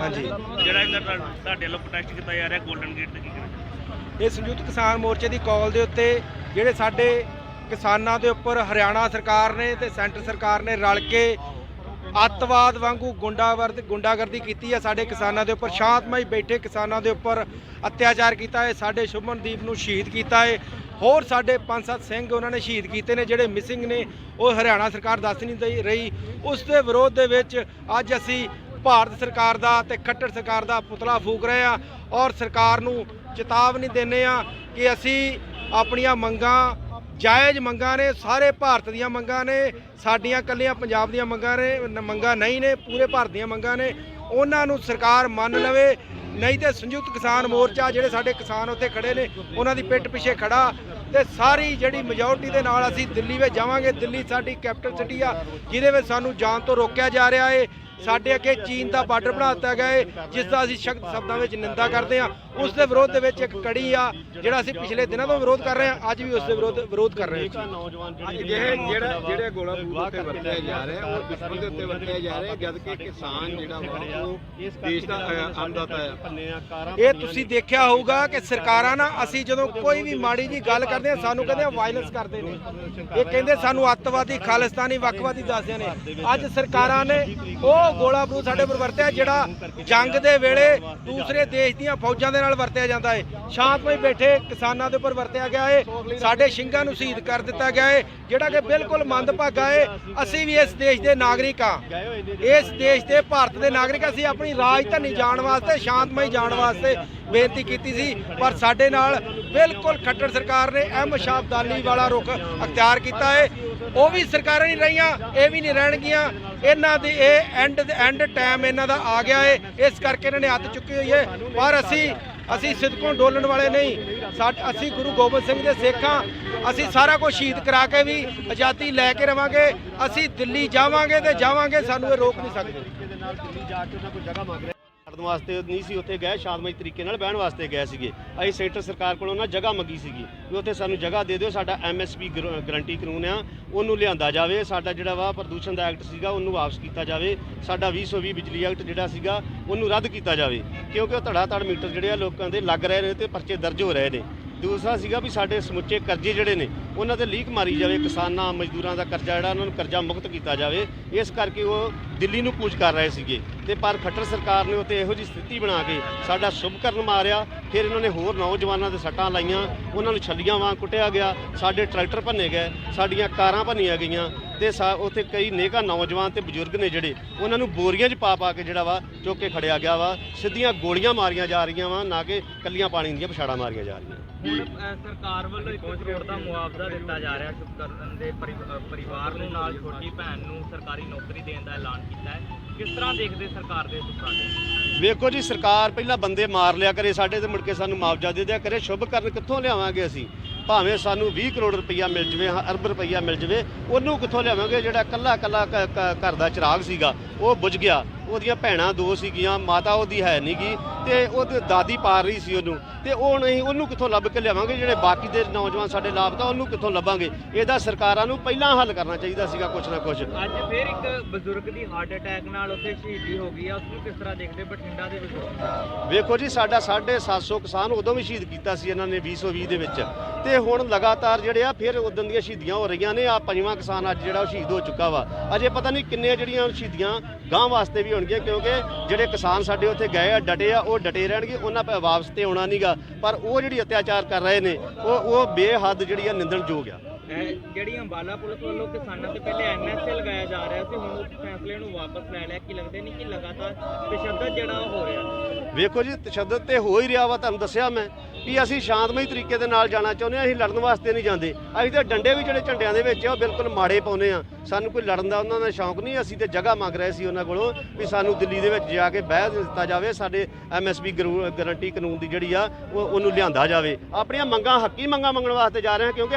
ਹਾਂਜੀ। ਜਿਹੜਾ ਇਹਨਾਂ ਦਾ ਤੁਹਾਡੇ ਵੱਲੋਂ ਪ੍ਰੋਟੈਸਟ ਕੀਤਾ ਜਾ ਰਿਹਾ 골ਡਨ ਗੇਟ ਤੇ ਕੀ ਕਹਿਣਾ ਇਹ ਸੰਯੁਕਤ ਕਿਸਾਨ ਮੋਰਚੇ ਦੀ ਕਾਲ ਦੇ ਉੱਤੇ ਜਿਹੜੇ ਸਾਡੇ ਕਿਸਾਨਾਂ ਦੇ ਉੱਪਰ ਹਰਿਆਣਾ ਸਰਕਾਰ ਨੇ ਤੇ ਸੈਂਟਰ ਸਰਕਾਰ ਨੇ ਰਲ ਕੇ ਅੱਤਵਾਦ ਵਾਂਗੂ ਗੁੰਡਾਵਰਦ ਗੁੰਡਾਗਰਦੀ ਕੀਤੀ ਹੈ ਸਾਡੇ ਕਿਸਾਨਾਂ ਦੇ ਉੱਪਰ ਸ਼ਾਂਤਮਈ ਬੈਠੇ ਕਿਸਾਨਾਂ ਦੇ ਉੱਪਰ ਅਤਿਆਚਾਰ ਕੀਤਾ ਹੈ ਸਾਡੇ ਸ਼ੁਭਮਨਦੀਪ ਨੂੰ ਸ਼ਹੀਦ ਕੀਤਾ ਹੈ ਹੋਰ ਸਾਡੇ ਪੰਜ ਸੱਤ ਸਿੰਘ ਉਹਨਾਂ ਨੇ ਸ਼ਹੀਦ ਕੀਤੇ ਨੇ ਜਿਹੜੇ ਮਿਸਿੰਗ ਨੇ ਉਹ ਹਰਿਆਣਾ ਸਰਕਾਰ ਦੱਸ ਨਹੀਂ ਰਹੀ। ਉਸ ਦੇ ਵਿਰੋਧ ਦੇ ਵਿੱਚ ਅੱਜ ਅਸੀਂ ਭਾਰਤ ਸਰਕਾਰ ਦਾ ਤੇ ਖੱਟੜ ਸਰਕਾਰ ਦਾ ਪੁਤਲਾ ਫੂਕ ਰਹੇ ਆ ਔਰ ਸਰਕਾਰ ਨੂੰ ਚੇਤਾਵਨੀ ਦਿੰਦੇ ਆ ਕਿ ਅਸੀਂ ਆਪਣੀਆਂ ਮੰਗਾਂ, ਜਾਇਜ਼ ਮੰਗਾਂ ਨੇ, ਸਾਰੇ ਭਾਰਤ ਦੀਆਂ ਮੰਗਾਂ ਨੇ, ਸਾਡੀਆਂ ਕੱਲੀਆਂ ਪੰਜਾਬ ਦੀਆਂ ਮੰਗਾਂ ਨੇ ਮੰਗਾਂ ਨਹੀਂ ਨੇ, ਪੂਰੇ ਭਾਰਤ ਦੀਆਂ ਮੰਗਾਂ ਨੇ, ਉਹਨਾਂ ਨੂੰ ਸਰਕਾਰ ਮੰਨ ਲਵੇ, ਨਹੀਂ ਤੇ ਸੰਯੁਕਤ ਕਿਸਾਨ ਮੋਰਚਾ ਜਿਹੜੇ ਸਾਡੇ ਕਿਸਾਨ ਉੱਥੇ ਖੜੇ ਨੇ, ਉਹਨਾਂ ਦੀ ਪਿੱਠ ਪਿੱਛੇ ਖੜਾ ਤੇ ਸਾਰੀ ਜਿਹੜੀ ਮੈਜੋਰਟੀ ਦੇ ਨਾਲ ਅਸੀਂ ਦਿੱਲੀ ਵਿੱਚ ਜਾਵਾਂਗੇ, ਦਿੱਲੀ ਸਾਡੀ ਕੈਪੀਟਲ ਸਿਟੀ ਆ, ਜਿਹਦੇ ਵਿੱਚ ਸਾਨੂੰ ਜਾਣ ਤੋਂ ਰੋਕਿਆ ਜਾ ਰਿਹਾ ਏ ਸਾਡੇ ਅੱਗੇ ਚੀਨ ਦਾ ਬਾਰਡਰ ਬਣਾ ਦਿੱਤਾ ਗਿਆ ਏ ਜਿਸ ਦਾ ਅਸੀਂ ਸ਼ਬਦ ਸ਼ਬਦਾਂ ਵਿੱਚ ਨਿੰਦਾ ਕਰਦੇ ਹਾਂ। ਉਸ ਦੇ ਵਿਰੋਧ ਦੇ ਵਿੱਚ ਇੱਕ ਕੜੀ ਆ ਜਿਹੜਾ ਅਸੀਂ ਪਿਛਲੇ ਦਿਨਾਂ ਤੋਂ ਵਿਰੋਧ ਕਰ ਰਹੇ ਹਾਂ ਅੱਜ ਵੀ ਉਸ ਦੇ ਵਿਰੋਧ ਵਿਰੋਧ ਕਰ ਰਹੇ ਹਾਂ। ਨੌਜਵਾਨ ਜਿਹੜੇ ਜਿਹੜਾ ਜਿਹੜੇ ਗੋਲਾ ਬਰੂਦ ਉੱਤੇ ਵਰਤਿਆ ਜਾ ਰਿਹਾ ਉਹ ਦੁਸ਼ਮਣ ਦੇ ਉੱਤੇ ਵਰਤਿਆ ਜਾ ਰਿਹਾ ਜਦ ਕਿ ਕਿਸਾਨ ਜਿਹੜਾ ਵਾ ਉਹ ਦੇਸ਼ ਦਾ ਅ, ਅੰਨਦਾਤਾ ਹੈ ਇਹ ਤੁਸੀਂ ਦੇਖਿਆ ਹੋਊਗਾ ਕਿ ਸਰਕਾਰਾਂ ਨਾ ਅਸੀਂ ਜਦੋਂ ਕੋਈ ਵੀ ਮਾੜੀ ਜੀ ਗੱਲ ਕਰਦੇ ਆ ਸਾਨੂੰ ਕਹਿੰਦੇ ਆ ਵਾਇਲੈਂਸ ਕਰਦੇ ਨੇ। ਇਹ ਕਹਿੰਦੇ ਸਾਨੂੰ ਅੱਤਵਾਦੀ ਖਾਲਿਸਤਾਨੀ ਵੱਖਵਾਦੀ ਦੱਸਦੇ ਨੇ। ਅੱਜ ਸਰਕਾਰਾਂ ਨੇ ਉਹ ਗੋਲਾ ਬਰੂਦ ਸਾਡੇ ਉੱਪਰ ਵਰਤਿਆ, ਜਿਹੜਾ ਜੰਗ ਦੇ ਵੇਲੇ ਦੂਸਰੇ ਦੇਸ਼ ਦੀਆਂ ਫੌਜਾਂ ਦੇ ਨਾਲ ਵਰਤਿਆ ਜਾਂਦਾ ਹੈ ਸ਼ਾਂਤਮਈ ਬੈਠੇ ਕਿਸਾਨਾਂ ਦੇ ਉੱਪਰ ਵਰਤਿਆ ਗਿਆ ਹੈ ਸਾਡੇ ਸਿੰਘਾਂ ਨੂੰ ਸ਼ਹੀਦ ਕਰ ਦਿੱਤਾ ਗਿਆ ਹੈ ਜਿਹੜਾ ਕਿ ਬਿਲਕੁਲ ਮੰਦਭਾਗਾ ਹੈ ਅਸੀਂ ਵੀ ਇਸ ਦੇਸ਼ ਦੇ ਨਾਗਰਿਕ ਹਾਂ ਇਸ ਦੇਸ਼ ਦੇ ਭਾਰਤ ਦੇ ਨਾਗਰਿਕ, ਅਸੀਂ ਆਪਣੀ ਰਾਜਧਾਨੀ ਜਾਣ ਵਾਸਤੇ, ਸ਼ਾਂਤਮਈ ਜਾਣ ਵਾਸਤੇ ਬੇਨਤੀ ਕੀਤੀ ਸੀ, ਪਰ ਸਾਡੇ ਨਾਲ ਬਿਲਕੁਲ ਖੱਟੜ ਸਰਕਾਰ ਨੇ ਅਹਿਮ ਸ਼ਾਬਦਾਲੀ ਵਾਲਾ ਰੁਖ ਅਖਤਿਆਰ ਕੀਤਾ ਹੈ। ਉਹ ਵੀ ਸਰਕਾਰਾਂ ਨਹੀਂ ਰਹੀਆਂ, ਇਹ ਵੀ ਨਹੀਂ ਰਹਿਣਗੀਆਂ। ਇਹਨਾਂ ਦੀ ਇਹ ਐਂਡ ਐਂਡ ਟਾਈਮ ਇਹਨਾਂ ਦਾ ਆ ਗਿਆ ਹੈ। ਇਸ ਕਰਕੇ ਇਹਨਾਂ ਨੇ ਹੱਥ ਚੁੱਕੀ ਹੋਈ ਹੈ। ਪਰ ਅਸੀਂ ਅਸੀਂ ਸਿੱਧਕੋਂ ਡੋਲਣ ਵਾਲੇ ਨਹੀਂ। ਸਾਡ- ਅਸੀਂ ਗੁਰੂ ਗੋਬਿੰਦ ਸਿੰਘ ਦੇ ਸਿੱਖ ਹਾਂ ਅਸੀਂ ਸਾਰਾ ਕੁਝ ਸ਼ਹੀਦ ਕਰਾ ਕੇ ਵੀ ਆਜ਼ਾਦੀ ਲੈ ਕੇ ਰਵਾਂਗੇ। ਅਸੀਂ ਦਿੱਲੀ ਜਾਵਾਂਗੇ ਤੇ ਜਾਵਾਂਗੇ, ਸਾਨੂੰ ਇਹ ਰੋਕ ਨਹੀਂ ਸਕਦੇ। ਕਰਨ ਵਾਸਤੇ ਨਹੀਂ ਸੀ, ਉੱਥੇ ਗਏ, ਸ਼ਾਂਤਮਈ ਤਰੀਕੇ ਨਾਲ ਬਹਿਣ ਵਾਸਤੇ ਗਏ ਸੀਗੇ। ਅਸੀਂ ਸੈਂਟਰ ਸਰਕਾਰ ਕੋਲੋਂ ਨਾ ਜਗ੍ਹਾ ਮੰਗੀ ਸੀਗੀ ਵੀ ਉੱਥੇ ਸਾਨੂੰ ਜਗ੍ਹਾ ਦੇ ਦਿਓ, ਸਾਡਾ ਐਮਐਸਪੀ ਗਰੰਟੀ ਕਾਨੂੰਨ ਆ, ਉਹਨੂੰ ਲਿਆਂਦਾ ਜਾਵੇ, ਸਾਡਾ ਜਿਹੜਾ ਵਾ ਪ੍ਰਦੂਸ਼ਣ ਦਾ ਐਕਟ ਸੀਗਾ, ਉਹਨੂੰ ਵਾਪਸ ਕੀਤਾ ਜਾਵੇ, ਸਾਡਾ 2020 ਬਿਜਲੀ ਐਕਟ ਜਿਹੜਾ ਸੀਗਾ, ਉਹਨੂੰ ਰੱਦ ਕੀਤਾ ਜਾਵੇ। ਕਿਉਂਕਿ ਉਹ ਧੜਾ ਧੜ ਮੀਟਰ ਜਿਹੜੇ ਆ, ਲੋਕਾਂ ਦੇ ਲੱਗ ਰਹੇ ਨੇ ਤੇ ਪਰਚੇ ਦਰਜ ਹੋ ਰਹੇ ਨੇ। ਦੂਸਰਾ ਸੀਗਾ ਵੀ ਸਾਡੇ ਸਮੁੱਚੇ ਕਰਜ਼ੇ ਜਿਹੜੇ ਨੇ, ਉਹਨਾਂ ਤੇ ਲੀਕ ਮਾਰੀ ਜਾਵੇ, ਕਿਸਾਨਾਂ, ਮਜ਼ਦੂਰਾਂ ਦਾ ਕਰਜ਼ਾ ਜਿਹੜਾ, ਉਹਨਾਂ ਨੂੰ ਕਰਜ਼ਾ ਮੁਕਤ ਕੀਤਾ ਜਾਵੇ, ਇਸ ਕਰਕੇ ਉਹ ਦਿੱਲੀ ਨੂੰ ਕੂਚ ਕਰ ਰਹੇ ਸੀਗੇ। ਤੇ ਪਰ ਖੱਟਰ ਸਰਕਾਰ ਨੇ ਉੱਤੇ ਇਹੋ ਜਿਹੀ ਸਥਿਤੀ ਬਣਾ ਕੇ ਸਾਡਾ ਸ਼ੁਭ ਕਰਨ ਮਾਰਿਆ ਫਿਰ ਇਹਨਾਂ ਨੇ ਹੋਰ ਨੌਜਵਾਨਾਂ ਦੇ ਸੱਟਾਂ ਲਾਈਆਂ ਉਹਨਾਂ ਨੂੰ ਛੱਲੀਆਂ ਵਾਂ ਕੁੱਟਿਆ ਗਿਆ ਸਾਡੇ ਟਰੈਕਟਰ ਭੰਨੇ ਗਏ ਸਾਡੀਆਂ ਕਾਰਾਂ ਭੰਨੀਆਂ ਗਈਆਂ ਤੇ ਉੱਥੇ ਕਈ ਨੇਕਾ ਨੌਜਵਾਨ ਤੇ ਬਜ਼ੁਰਗ ਨੇ ਜਿਹੜੇ ਉਹਨਾਂ ਨੂੰ ਬੋਰੀਆਂ 'ਚ ਪਾ ਪਾ ਕੇ ਜਿਹੜਾ ਵਾ ਚੁੱਕ ਕੇ ਖੜਿਆ ਗਿਆ ਵਾ ਸਿੱਧੀਆਂ ਗੋਲੀਆਂ ਮਾਰੀਆਂ ਜਾ ਰਹੀਆਂ ਵਾ ਨਾ ਕਿ ਕੱਲੀਆਂ ਪਾਣੀ ਦੀਆਂ ਪਛਾੜਾਂ ਮਾਰੀਆਂ ਜਾ ਰਹੀਆਂ। ਸਰਕਾਰ ਵੱਲੋਂ 1 ਕਰੋੜ ਦਾ ਮੁਆਵਜ਼ਾ ਦਿੱਤਾ ਜਾ ਰਿਹਾ ਸ਼ੁਭਕਰਨ ਦੇ ਪਰਿਵਾਰ ਨੂੰ ਨਾਲ ਛੋਟੀ ਭੈਣ ਨੂੰ ਸਰਕਾਰੀ ਨੌਕਰੀ ਦੇਣ ਦਾ ਐਲਾਨ ਕੀਤਾ ਹੈ। ਕਿਸ ਤਰ੍ਹਾਂ ਦੇਖਦੇ ਸਰਕਾਰ ਦੇ ਸੁਪਰਾਲੇ ਵੇਖੋ ਜੀ ਸਰਕਾਰ ਪਹਿਲਾਂ ਬੰਦੇ ਮਾਰ ਲਿਆ ਕਰੇ ਸਾਡੇ ਤੇ ਮੁੜ ਕੇ ਸਾਨੂੰ ਮੁਆਵਜ਼ਾ ਦੇ ਦਿਆ ਕਰੇ, ਸ਼ੁਭ ਕਰਨ ਕਿੱਥੋਂ ਲਿਆਵਾਂਗੇ ਅਸੀਂ? ਭਾਵੇਂ ਸਾਨੂੰ 20 ਕਰੋੜ ਰੁਪਈਆ ਮਿਲ ਜਵੇ ਅਰਬ ਰੁਪਈਆ ਮਿਲ ਜਵੇ, ਉਹਨੂੰ ਕਿੱਥੋਂ ਲਿਆਵਾਂਗੇ ਜਿਹੜਾ ਕੱਲਾ ਕੱਲਾ ਘਰ ਦਾ ਚਿਰਾਗ ਸੀਗਾ? ਉਹ ਬੁਝ ਗਿਆ। ਉਹਦੀਆਂ ਭੈਣਾਂ ਦੋ ਸੀਗੀਆਂ ਮਾਤਾ ਉਹਦੀ ਹੈ ਨਹੀਂਗੀ ਤੇ ਉਹਦੀ ਦਾਦੀ ਪਾਰ ਰਹੀ ਸੀ ਉਹਨੂੰ। ਤੇ ਉਹ ਨਹੀਂ ਉਹਨੂੰ ਕਿੱਥੋਂ ਲੱਭ ਕੇ ਲਿਆਵਾਂਗੇ? ਜਿਹੜੇ ਬਾਕੀ ਦੇ ਨੌਜਵਾਨ ਸਾਡੇ ਲਾਪਤਾ ਉਹਨੂੰ ਕਿੱਥੋਂ ਲੱਭਾਂਗੇ? ਇਹਦਾ ਸਰਕਾਰਾਂ ਨੂੰ ਪਹਿਲਾਂ ਹੱਲ ਕਰਨਾ ਚਾਹੀਦਾ ਸੀਗਾ ਕੁਛ ਨਾ ਕੁਛ। ਅੱਜ ਫਿਰ ਇੱਕ ਬਜ਼ੁਰਗ ਦੀ ਹਾਰਟ ਅਟੈਕ ਨਾਲ ਉੱਥੇ ਸ਼ਹੀਦੀ ਹੋ ਗਈ ਆ। ਉਸ ਨੂੰ ਕਿਸ ਤਰ੍ਹਾਂ ਦੇਖਦੇ ਬਠਿੰਡਾ ਦੇ ਬਜ਼ੁਰਗ ਵੇਖੋ ਜੀ ਸਾਡਾ 750 ਕਿਸਾਨ ਉਦੋਂ ਵੀ ਸ਼ਹੀਦ ਕੀਤਾ ਸੀ ਇਹਨਾਂ ਨੇ 2020 ਦੇ ਵਿੱਚ। ਤੇ ਹੁਣ ਲਗਾਤਾਰ ਜਿਹੜੇ ਆ ਫਿਰ ਉਦੋਂ ਦੀਆਂ ਸ਼ਹੀਦੀਆਂ ਹੋ ਰਹੀਆਂ ਨੇ। ਆ ਪੰਜਵਾਂ ਕਿਸਾਨ ਅੱਜ ਜਿਹੜਾ ਉਹ ਸ਼ਹੀਦ ਹੋ ਚੁੱਕਾ ਵਾ। ਅਜੇ ਪਤਾ ਨਹੀਂ ਕਿੰਨੇ ਜਿਹੜੀਆਂ ਸ਼ਹੀਦੀਆਂ ਗਾਂ ਵਾਸਤੇ ਵੀ ਹੋਣਗੀਆਂ ਕਿਉਂਕਿ ਜਿਹੜੇ ਕਿਸਾਨ ਸਾਡੇ ਉੱਥੇ ਗਏ ਆ, ਡਟੇ ਆ, ਉਹ ਡਟੇ ਰਹਿਣਗੇ, ਉਹਨਾਂ ਪੈ ਵਾਪਸ ਤੇ ਆਉਣਾ ਨਹੀਂਗਾ ਪਰ ਉਹ ਜਿਹੜੀ ਅਤਿਆਚਾਰ ਕਰ ਰਹੇ ਨੇ, ਉਹ ਉਹ ਬੇਹੱਦ ਜਿਹੜੀ ਆ ਨਿੰਦਣਯੋਗ ਆ। ਜਿਹੜੀ ਅੰਬਾਲਾ ਪੁਲਿਸ ਵੱਲੋਂ ਕਿਸਾਨਾਂ ਤੇ ਪਹਿਲੇ ਐਨਐਸਏ ਲਗਾਇਆ ਜਾ ਰਿਹਾ ਸੀ, ਹੁਣ ਉਸ ਫੈਸਲੇ ਨੂੰ ਵਾਪਸ ਲੈ ਲਿਆ। ਕਿ ਲੱਗਦੇ ਨਹੀਂ ਕਿ ਲਗਾਤਾਰ ਤਸ਼ੱਦਦ ਜਿਹੜਾ ਹੋ ਰਿਹਾ? ਵੇਖੋ ਜੀ ਤਸ਼ੱਦਦ ਤੇ ਹੋ ਹੀ ਰਿਹਾ ਵਾ, ਤੁਹਾਨੂੰ ਦੱਸਿਆ ਮੈਂ ਵੀ ਅਸੀਂ ਸ਼ਾਂਤਮਈ ਤਰੀਕੇ ਦੇ ਨਾਲ ਜਾਣਾ ਚਾਹੁੰਦੇ ਹਾਂ, ਅਸੀਂ ਲੜਨ ਵਾਸਤੇ ਨਹੀਂ ਜਾਂਦੇ। ਅਸੀਂ ਤਾਂ ਡੰਡੇ ਵੀ ਜਿਹੜੇ ਝੰਡਿਆਂ ਦੇ ਵਿੱਚ ਆ, ਉਹ ਬਿਲਕੁਲ ਮਾੜੇ ਪਾਉਨੇ ਆ ਸਾਨੂੰ ਕੋਈ ਲੜਨ ਦਾ, ਉਹਨਾਂ ਦਾ ਸ਼ੌਂਕ ਨਹੀਂ, ਅਸੀਂ ਤੇ ਜਗ੍ਹਾ ਮੰਗ ਰਹੇ ਸੀ ਉਹਨਾਂ ਕੋਲੋਂ ਵੀ ਸਾਨੂੰ ਦਿੱਲੀ ਦੇ ਵਿੱਚ ਜਾ ਕੇ ਬਹਿ ਦਿੱਤਾ ਜਾਵੇ, ਸਾਡੇ ਐਮਐਸਪੀ ਗਾਰੰਟੀ ਕਾਨੂੰਨ ਦੀ ਜਿਹੜੀ ਆ, ਉਹ, ਉਹਨੂੰ ਲਿਆਂਦਾ ਜਾਵੇ। ਆਪਣੀਆਂ ਮੰਗਾਂ, ਹੱਕੀ ਮੰਗਾਂ ਮੰਗਣ ਵਾਸਤੇ ਜਾ ਰਹੇ ਹਾਂ, ਕਿਉਂਕਿ